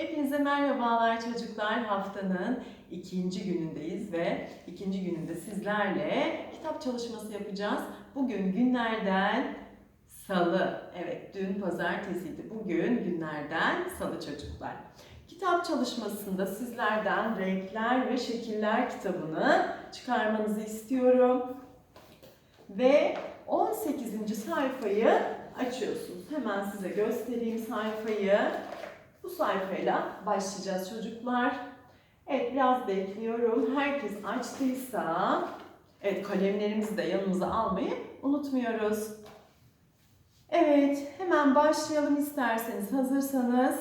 Hepinize merhabalar çocuklar. Haftanın ikinci günündeyiz ve ikinci gününde sizlerle kitap çalışması yapacağız. Bugün günlerden salı. Evet dün pazartesiydi. Bugün günlerden salı çocuklar. Kitap çalışmasında sizlerden renkler ve şekiller kitabını çıkarmanızı istiyorum. Ve 18. sayfayı açıyorsunuz. Hemen size göstereyim sayfayı. Bu sayfayla başlayacağız çocuklar. Evet biraz bekliyorum. Herkes açtıysa evet kalemlerimizi de yanımıza almayı unutmuyoruz. Evet hemen başlayalım isterseniz hazırsanız.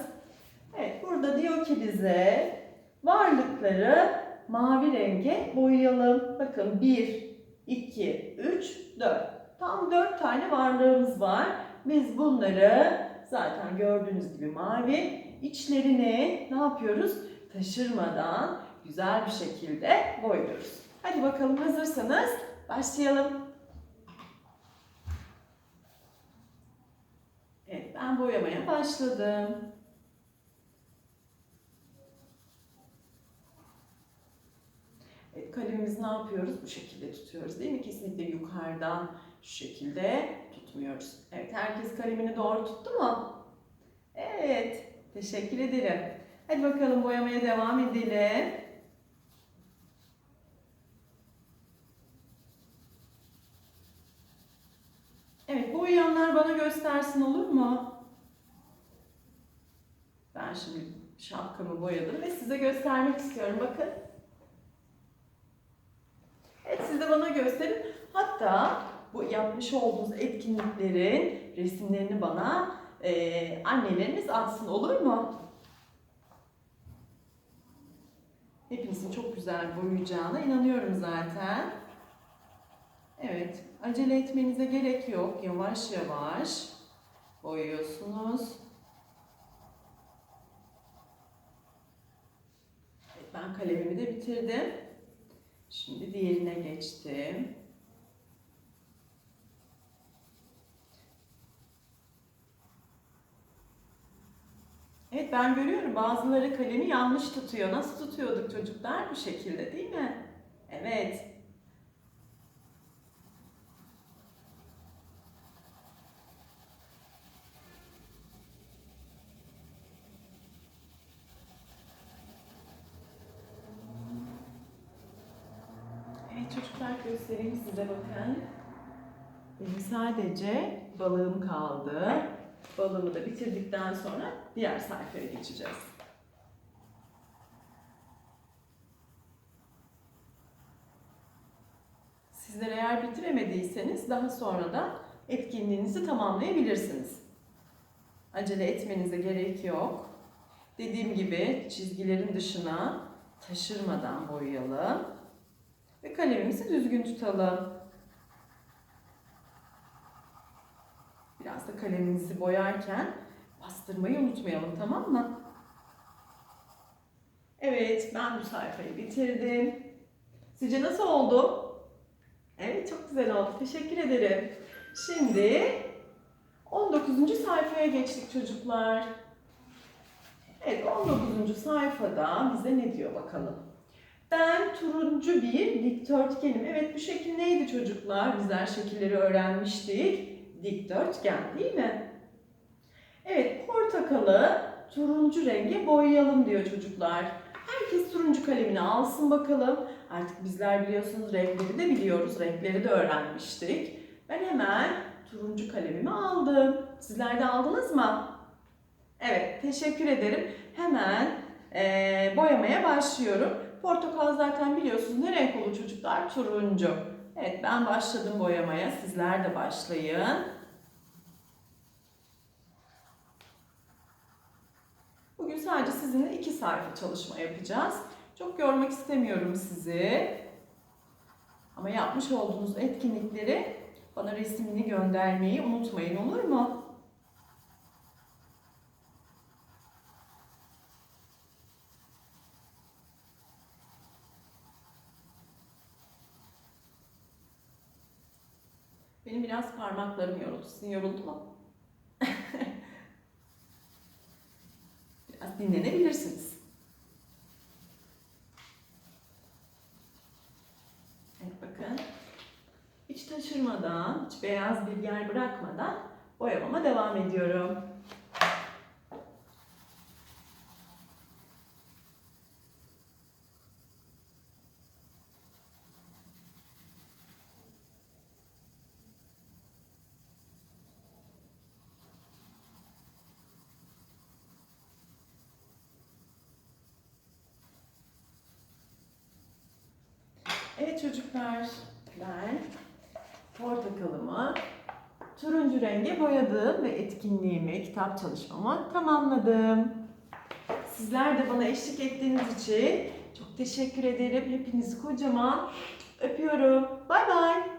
Evet burada diyor ki bize varlıkları mavi renge boyayalım. Bakın 1, 2, 3, 4. Tam 4 tane varlığımız var. Biz bunları zaten gördüğünüz gibi mavi içlerine ne yapıyoruz? Taşırmadan güzel bir şekilde boyuyoruz. Hadi bakalım hazırsanız başlayalım. Evet ben boyamaya başladım. Evet, kalemimizi ne yapıyoruz? Bu şekilde tutuyoruz değil mi? Kesinlikle yukarıdan şu şekilde tutmuyoruz. Evet herkes kalemini doğru tuttu mu? Teşekkür ederim. Hadi bakalım boyamaya devam edelim. Evet, boyayanlar bana göstersin olur mu? Ben şimdi şapkamı boyadım ve size göstermek istiyorum. Bakın. Evet, siz de bana gösterin. Hatta bu yapmış olduğunuz etkinliklerin resimlerini bana e, anneleriniz atsın olur mu? Hepinizin çok güzel boyayacağına inanıyorum zaten. Evet, acele etmenize gerek yok. Yavaş yavaş boyuyorsunuz. Evet, ben kalemimi de bitirdim. Şimdi diğerine geçtim. Ben görüyorum bazıları kalemi yanlış tutuyor. Nasıl tutuyorduk çocuklar? Bu şekilde değil mi? Evet. Evet çocuklar göstereyim size bakın. Benim sadece balığım kaldı. Balığımı da bitirdikten sonra diğer sayfaya geçeceğiz. Sizler eğer bitiremediyseniz daha sonra da etkinliğinizi tamamlayabilirsiniz. Acele etmenize gerek yok. Dediğim gibi çizgilerin dışına taşırmadan boyayalım. Ve kalemimizi düzgün tutalım. Biraz da kalemimizi boyarken bastırmayı unutmayalım tamam mı? Evet ben bu sayfayı bitirdim. Sizce nasıl oldu? Evet çok güzel oldu. Teşekkür ederim. Şimdi 19. sayfaya geçtik çocuklar. Evet 19. sayfada bize ne diyor bakalım. Ben turuncu bir dikdörtgenim. Evet bu şekil neydi çocuklar? Bizler şekilleri öğrenmiştik. Dikdörtgen değil mi? Evet portakalı turuncu renge boyayalım diyor çocuklar. Herkes turuncu kalemini alsın bakalım. Artık bizler biliyorsunuz renkleri de biliyoruz. Renkleri de öğrenmiştik. Ben hemen turuncu kalemimi aldım. Sizler de aldınız mı? Evet teşekkür ederim. Hemen eee, boyamaya başlıyorum. Portakal zaten biliyorsunuz ne renk olur çocuklar? Turuncu. Evet ben başladım boyamaya. Sizler de başlayın. Bugün sadece sizinle iki sayfa çalışma yapacağız. Çok yormak istemiyorum sizi. Ama yapmış olduğunuz etkinlikleri bana resmini göndermeyi unutmayın olur mu? Benim biraz parmaklarım yoruldu. Sizin yoruldu mu? biraz dinlenebilirsiniz. Evet bakın. Hiç taşırmadan, hiç beyaz bir yer bırakmadan boyamama devam ediyorum. Çocuklar, ben portakalımı turuncu renge boyadım ve etkinliğimi, kitap çalışmamı tamamladım. Sizler de bana eşlik ettiğiniz için çok teşekkür ederim. Hepinizi kocaman öpüyorum. Bay bay.